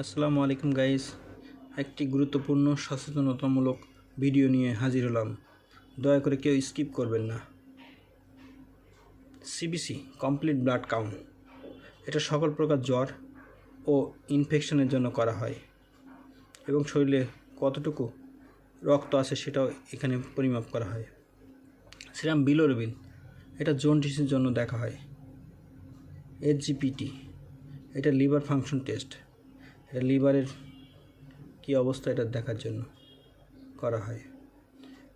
আসসালামু আলাইকুম গাইস একটি গুরুত্বপূর্ণ, সচেতনতামূলক ভিডিও নিয়ে হাজির হলাম। দয়া করে কেউ স্কিপ করবেন না। সিবিসি কমপ্লিট ব্লাড কাউন্ট এটা সকল প্রকার জ্বর ও ইনফেকশনের জন্য করা হয়। এবং শরীরে কতটুকু রক্ত আছে সেটাও এখানে পরিমাপ করা হয়। সিরাম বিলোরবিন এটা জন্ডিসের জন্য দেখা হয়। এইচজিপিটি এটা লিভার ফাংশন টেস্ট লিভারের কী অবস্থা এটা দেখার জন্য করা হয়।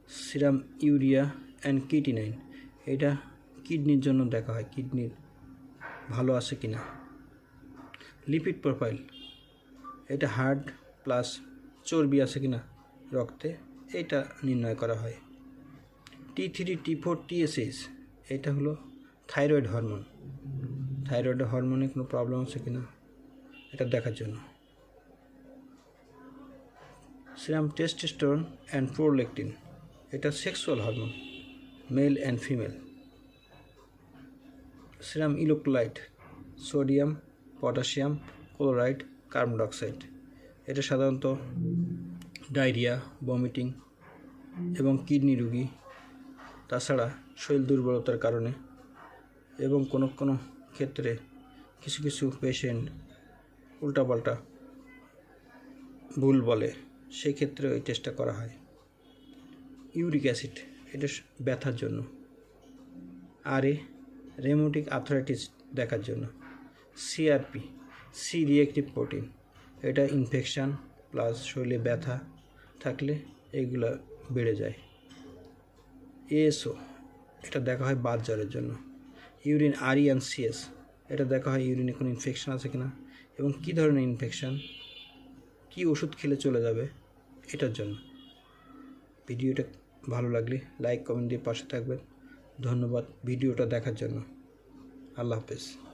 সিরাম, ইউরিয়া অ্যান্ড কিটিনাইন এটা কিডনির জন্য দেখা হয়, কিডনির ভালো আছে কি না লিপিড প্রোফাইল, এটা হার্ট প্লাস চর্বি আছে কি না রক্তে, এটা নির্ণয় করা হয়। T three T four TSH এটা হলো থাইরয়েড হরমোন। থাইরয়েড হরমোনে কোনো প্রবলেম আছে কি না এটা দেখার জন্য। সিরাম টেস্টোস্টেরন অ্যান্ড প্রোলেকটিন এটা sexual hormone male and female serum electrolyte, sodium, potassium, chloride, carbon dioxide. এটা সাধারণত ডায়রিয়া ভমিটিং এবং কিডনি রোগী, তাছাড়া শরীর দুর্বলতার কারণে এবং কোনো কোনো ক্ষেত্রে কিছু কিছু পেশেন্ট উল্টাপাল্টা ভুল বলে। সেই ক্ষেত্রে ওই টেস্টটা করা হয়। ইউরিক অ্যাসিড এটা ব্যথার জন্য। আর এ রেমোটিক আর্থরাইটিস দেখার জন্য। সিআরপি সি রিয়েক্টিভ প্রোটিন এটা ইনফেকশান প্লাস শরীরে ব্যথা থাকলে এগুলো বেড়ে যায়। এএসও এটা দেখা হয় বাত জ্বরের জন্য। ইউরিন আরিয়ান সিএস এটা দেখা হয় ইউরিনে কোনো ইনফেকশান আছে কিনা এবং কী ধরনের ইনফেকশান কী ওষুধ খেলে চলে যাবে এটার জন্য। ভিডিওটা ভালো লাগলে লাইক কমেন্ট দিয়ে পাশে থাকবেন। ধন্যবাদ ভিডিওটা দেখার জন্য। আল্লাহ হাফেজ।